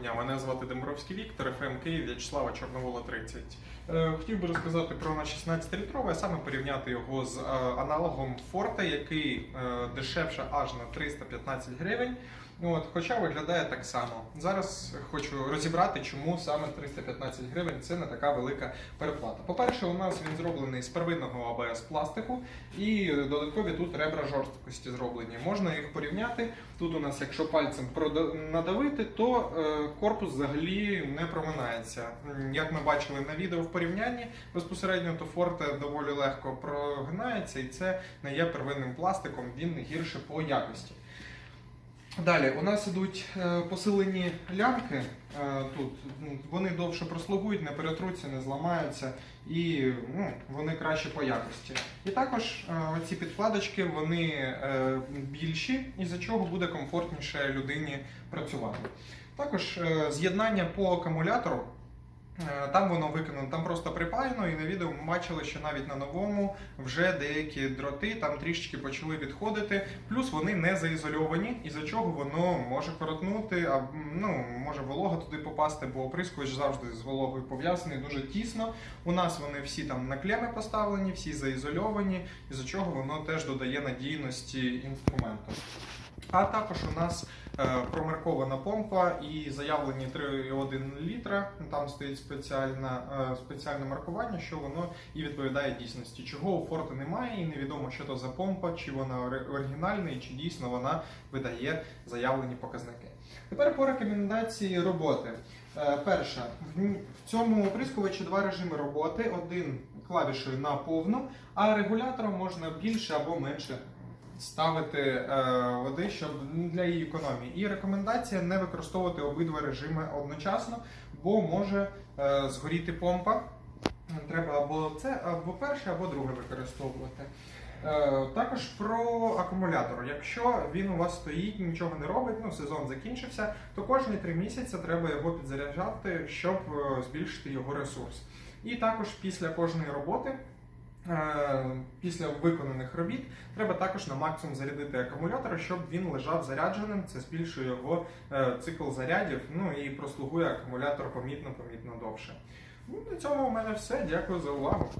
дня. Мене звати Дембровський Віктор, ФМ Київ, В'ячеслава Чорновола 30. Е, Хотів би розказати про наш 16-літровий, а саме порівняти його з е, аналогом Forte, який е, дешевше аж на 315 гривень. От, хоча виглядає так само. Зараз хочу розібрати, чому саме 315 гривень це не така велика переплата. По-перше, у нас він зроблений з первинного АБС пластику, і додаткові тут ребра жорсткості зроблені. Можна їх порівняти. Тут у нас, якщо пальцем надавити, то е, корпус взагалі не проминається. Як ми бачили на відео в порівнянні, безпосередньо то форте доволі легко прогинається, і це не є первинним пластиком, він гірше по якості. Далі у нас ідуть е, посилені лямки е, тут. Ну, Вони довше прослугують, не перетруться, не зламаються і ну, вони краще по якості. І також е, ці підкладочки вони більші, із-за чого буде комфортніше людині працювати. Також з'єднання по акумулятору. Е, Там воно виконано, там просто припаяно, і на відео ми бачили, що навіть на новому вже деякі дроти там трішечки почали відходити. Плюс вони не заізольовані, із-за чого воно може коротнути, а ну може волога туди попасти, бо оприскувач завжди з вологою пов'язаний дуже тісно. У нас вони всі там на клеми поставлені, всі заізольовані, із-за чого воно теж додає надійності інструменту. А також у нас е, промаркована помпа і заявлені 3,1 літра. Там стоїть спеціальне, е, спеціальне маркування, що воно і відповідає дійсності. Чого у Форта немає, і невідомо, що то за помпа, чи вона ори- оригінальна, і чи дійсно вона видає заявлені показники. Тепер по рекомендації роботи. Е, Перше, в в цьому оприскувачі два режими роботи: один клавішою на повну, а регулятором можна більше або менше ставити е, води, щоб для її економії. І рекомендація не використовувати обидва режими одночасно, бо може е, згоріти помпа. Треба або це, або перше, або друге використовувати. Е, Також про акумулятор. Якщо він у вас стоїть, нічого не робить, ну сезон закінчився, то кожні три місяці треба його підзаряджати, щоб збільшити його ресурс. І також після кожної роботи, після виконаних робіт, треба також на максимум зарядити акумулятор, щоб він лежав зарядженим. Це збільшує його е, цикл зарядів. Ну і прослугує акумулятор помітно-помітно довше. Ну, на цьому у мене все. Дякую за увагу.